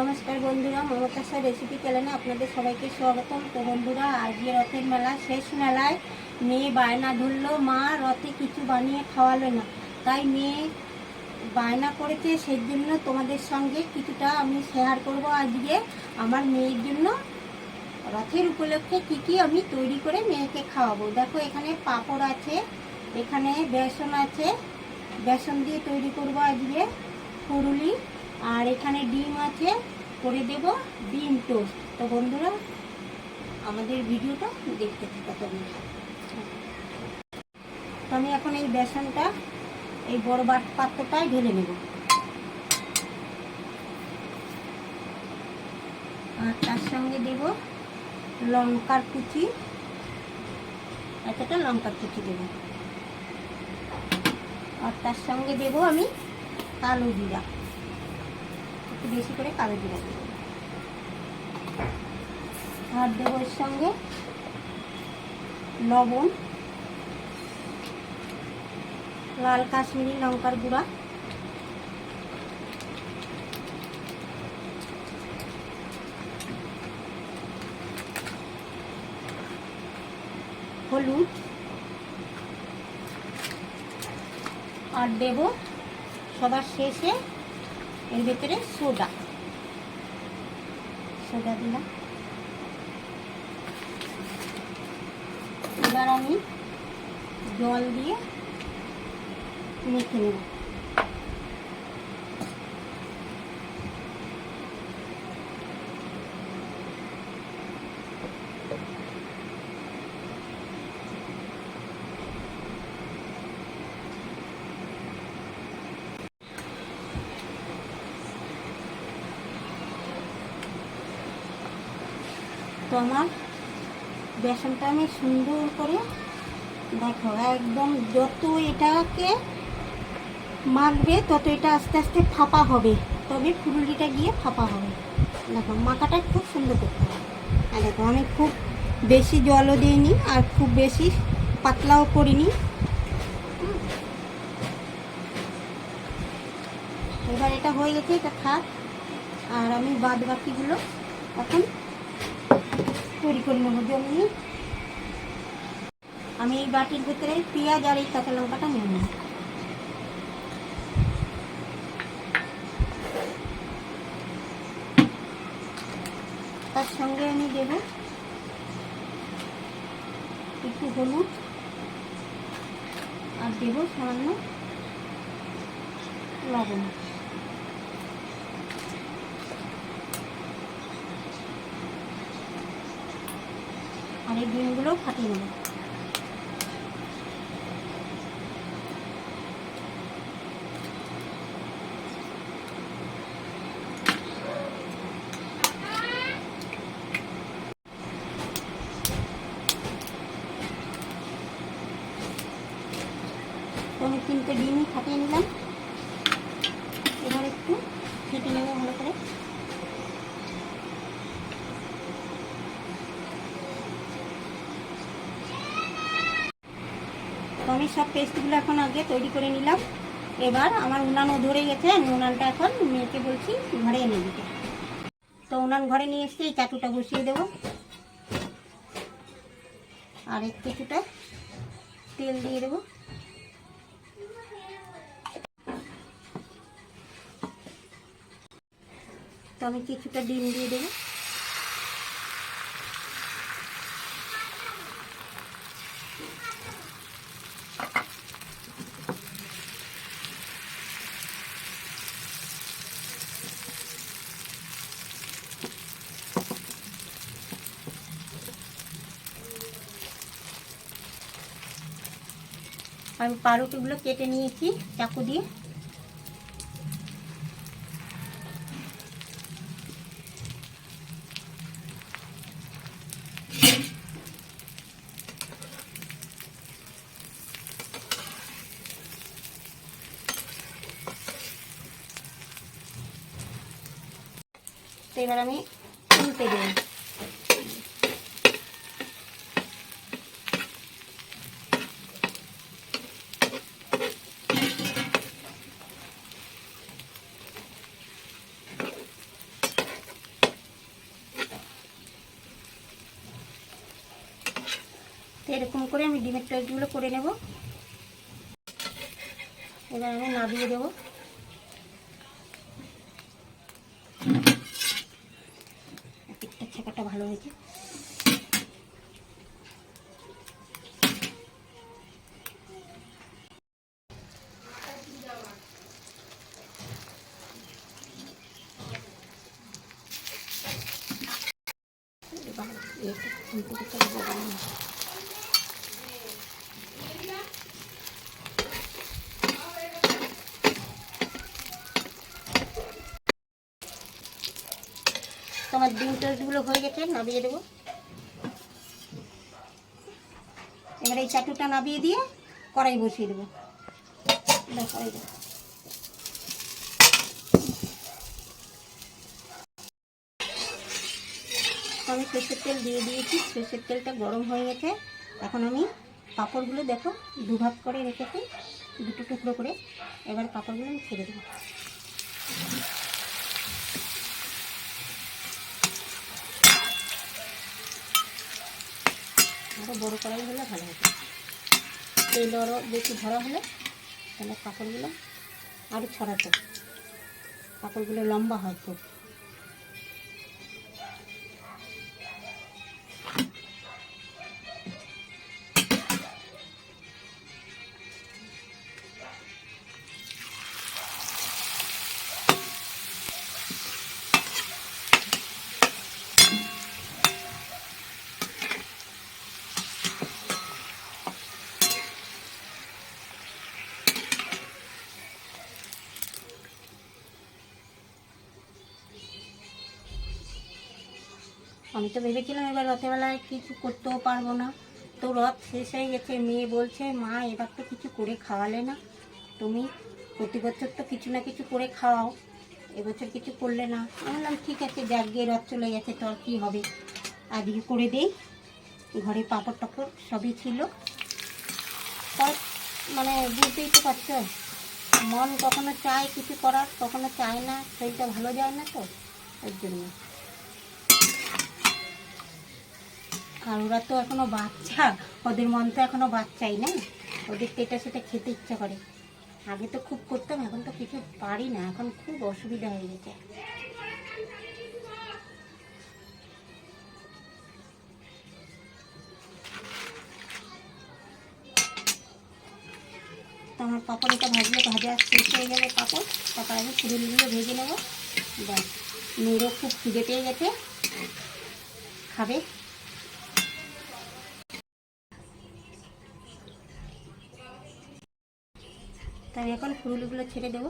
নমস্কার বন্ধুরা মমতাসা রেসিপি চ্যানেলে আপনাদের সবাইকে স্বাগতম। তো বন্ধুরা, আজকে রথের মেলা, শেষ মেলায় মেয়ে বায়না ধরলো। মা রথে কিছু বানিয়ে খাওয়ালো না। তাই মেয়ে বায়না করেছে সেই জন্য তোমাদের সঙ্গে কিছুটা আমি শেয়ার করব আজকে। আমার মেয়ের জন্য রথের উপলক্ষে কি কি আমি তৈরি করে মেয়েকে খাওয়াবো। দেখো, এখানে পাঁপড় আছে, এখানে বেসন আছে। বেসন দিয়ে তৈরি করব আজকে। পুরুলি আর এখানে ডিম আছে, করে দেব, ডিম টোস্ট। তো বন্ধুরা, আমাদের ভিডিওটা দেখতে থাকো তো আমি এখন এই বেসনটা, এই বড় বাট পাত্রটায় ঢেলে নেব। আর তার সঙ্গে দেব লঙ্কার কুচি। এতটা লঙ্কার কুচি দেব। আর তার সঙ্গে দেব আমি কালো জিরা। একটু বেশি করে কালো জিরা দেব আর দেবো এর সঙ্গে লবণ, লাল কাশ্মীরি লঙ্কার গুঁড়া। হলুদ। আর দেব সবার শেষে এর ভেতরে সোডা। সোডা দিলাম। এবার আমি জল দিয়ে মেখে নেব। তো আমার বেসনটা আমি সুন্দর করে দেখো, একদম যত এটাকে মাখবে, তত এটা আস্তে আস্তে ফাঁপা হবে। তবে ফুলুরিটা গিয়ে ফাঁপা হবে। দেখো, মাখাটা খুব সুন্দর করতে হবে। আর দেখো, আমি খুব বেশি জলও দিইনি আর খুব বেশি পাতলাও করিনি। এবার এটা হয়ে গেছে, এটা থাক। আর আমি বাদ বাকিগুলো এখন তৈরি করে নেব জমিয়ে আমি এই বাটির ভিতরে পেঁয়াজ আর এই কাঁচা লঙ্কাটা নিয়ে নেব। তার সঙ্গে আমি দেব একটু হলুদ আর দেব সামান্য লবণ। আর এই ডিমগুলো ফাটিয়ে নেব। আমি তিনটে ডিমই ফাটিয়ে নিলাম। এবার একটু ফেটে নেব ভালো করে। আমি সব পেস্টগুলো এখন আগে তৈরি করে নিলাম। এবার আমার উনানও ধরে গেছে, আমি উনানটা এখন মেয়েকে বলছি ঘরে এনে দিতে। তো উনান ঘরে নিয়ে এসে এই চাটুটা বসিয়ে দেবো। আর এক কিছুটা তেল দিয়ে দেবো। তো আমি কিছুটা ডিম দিয়ে দেবো। আমি পাউরুটিগুলো কেটে নিয়েছি চাকু দিয়ে। এবার আমি উল্টে দিই এরকম করে আমি ডিমের টোস্টগুলো করে নেব। এবার আমি নাবিয়ে দেবো। ছেঁকাটা ভালো হয়েছে খুলতে খুলতে আমি বলব না। তোমার ডিম টোস্টগুলো হয়ে গেছে নাবিয়ে দেবো। এবার এই চাটুটা নাবিয়ে দিয়ে কড়াই বসিয়ে দেবো। দাও। আমি সর্ষের তেল দিয়ে দিয়েছি, সর্ষের তেলটা গরম হয়ে গেছে। এখন আমি পাঁপড়গুলো দেখো, দুভাগ করে রেখেছি, দুটো টুকরো করে। এবার পাঁপড়গুলো আমি ছেড়ে দেবো। আরও বড়ো কড়াই হলে ভালো হতো। তেল আরও বেশি ধরা হলে তাহলে কাপড়গুলো আরও ছড়াতো। কাপড়গুলো লম্বা হয় খুব আমি তো ভেবেছিলাম এবার রথেবেলায় কিছু করতেও পারব না। তো রথ শেষ হয়ে গেছে, মেয়ে বলছে, মা, এবার তো কিছু করে খাওয়ালে না। তুমি প্রতি বছর তো কিছু না কিছু করে খাওয়াও, এবছর কিছু করলে না। আমি বললাম, ঠিক আছে, যাক গিয়ে রথ চলে গেছে, তো কী হবে? আজকে করে দেই, ঘরে পাঁপড় টাপড় সবই ছিল। পরে মানে বুঝতেই তো পারছ, মন কখনো চায় কিছু করার, কখনো চায় না, শরীরটা ভালো যায় না তো ওর জন্য। আর ওরা তো এখনও বাচ্চা, ওদের মন তো এখনও বাচ্চাই না। ওদের তো এটা সেটা খেতে ইচ্ছা করে। আগে তো খুব করতাম, এখন তো কিছু পারি না, এখন খুব অসুবিধা হয়ে গেছে। আমার পাপড় এটা ভাজলে ভাজা শেষ হয়ে যাবে পাপড়, তারপর আমি ফুলগুলো ভেজে নেব। ব্যাস, মেয়েরও খুব খিদে পেয়ে গেছে। খাবে? তাই এখন ফুলগুলো ছেড়ে দেবো।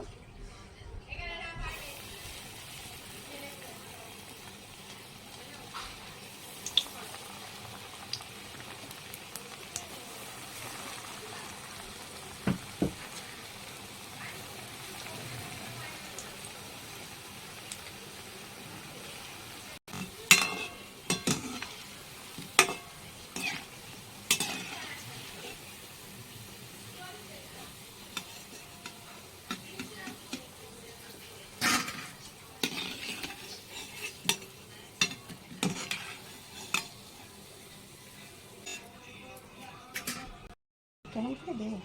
কেমন করে দেবো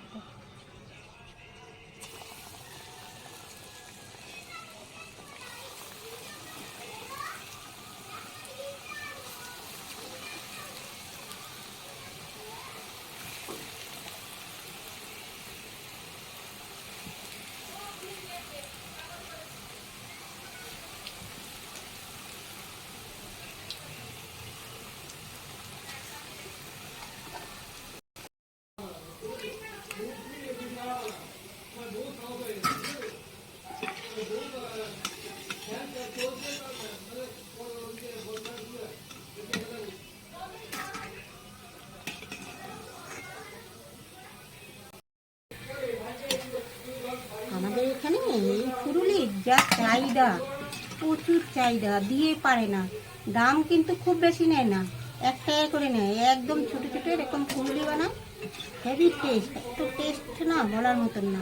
আমাদের এখানে এই পুরুলির যা চাহিদা, প্রচুর চাহিদা, দিয়ে পারে না। দাম কিন্তু খুব বেশি নেয় না। এক টাকা করে নেয়। একদম ছোট ছোট এরকম পুরুলি বানায়। হেভি টেস্ট এত টেস্ট না, বলার মতন না।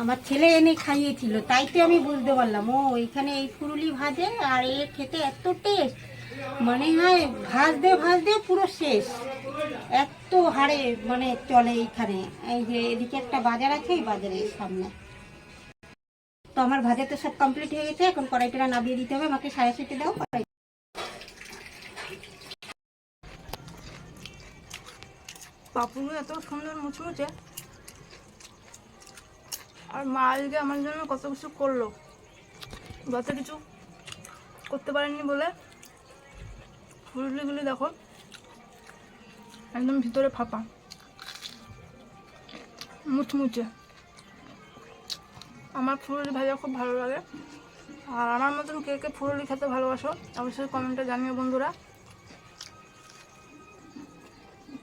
আমার ছেলে এনে খাইয়েছিল তাই তো আমি বুঝতে পারলাম, ও, এখানে এই ফুরুলি ভাজে আর এ খেতে এত টেস্ট মানে হয় ভাজতে ভাজতে পুরো শেষ। এত হারে মানে চলে এইখানে। এই যে এদিকে একটা বাজার আছে, এই বাজারের সামনে। তো আমার ভাজা তো সব কমপ্লিট হয়ে গেছে, এখন কড়াইটা নামিয়ে দিতে হবে, আমাকে সাড়ে সাথে দাও, কড়াই। পাপুগুলো এত সুন্দর মুচমুচে। আর মা আজকে আমার জন্য কত কিছু করল। গত কিছু করতে পারেননি বলে। ফুলগুলি দেখো, একদম ভিতরে ফাঁপা। মুচমুচে। আমার ফুলুরি ভাজা খুব ভালো লাগে। আর আমার মতন কে কে ফুলুরি খেতে ভালোবাসো, অবশ্যই কমেন্টে জানিও বন্ধুরা।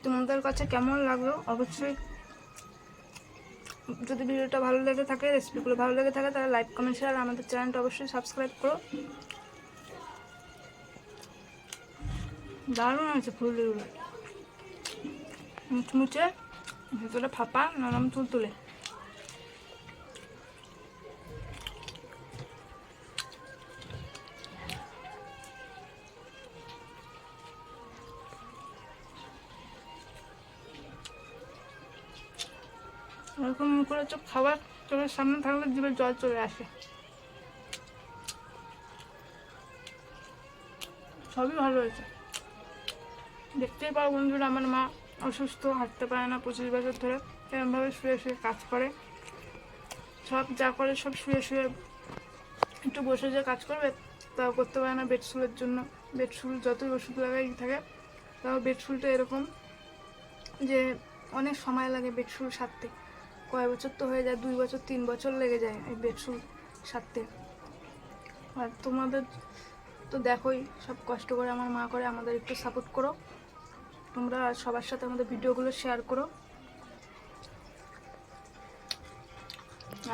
তোমাদের কাছে কেমন লাগল? অবশ্যই যদি ভিডিওটা ভালো লেগে থাকে, রেসিপিগুলো ভালো লেগে থাকে, তাহলে লাইক, কমেন্ট শেয়ার আমাদের চ্যানেলটা অবশ্যই সাবস্ক্রাইব করো। দারুণ আছে ফুলগুলো মুচমুচে, ভেতরে ফাঁপা, নরম তুলতুলে। এরকম চোখ খাবার চোখের সামনে থাকলে জিভে জল চলে আসে। সবই ভালো হয়েছে। দেখতেই পারো বন্ধুরা, আমার মা অসুস্থ, হাঁটতে পারে না পঁচিশ বছর ধরে। এরকমভাবে শুয়ে শুয়ে কাজ করে। সব যা করে সব শুয়ে শুয়ে একটু বসে যে কাজ করবে, তাও করতে পারে না বেডশুলের জন্য। বেডশুল যতই ওষুধ লাগাই থাকে, তাও বেডশুলটা এরকম যে অনেক সময় লাগে বেডশুল সারতে। কয় বছর তো হয়ে যায়, দুই বছর, তিন বছর লেগে যায় এই বেডশুল সারতে। আর তোমাদের তো দেখোই, সব কষ্ট করে আমার মা করে, আমাদের একটু সাপোর্ট করো। তোমরা সবার সাথে আমাদের ভিডিওগুলো শেয়ার করো।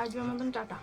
আজকের মতন টাটা।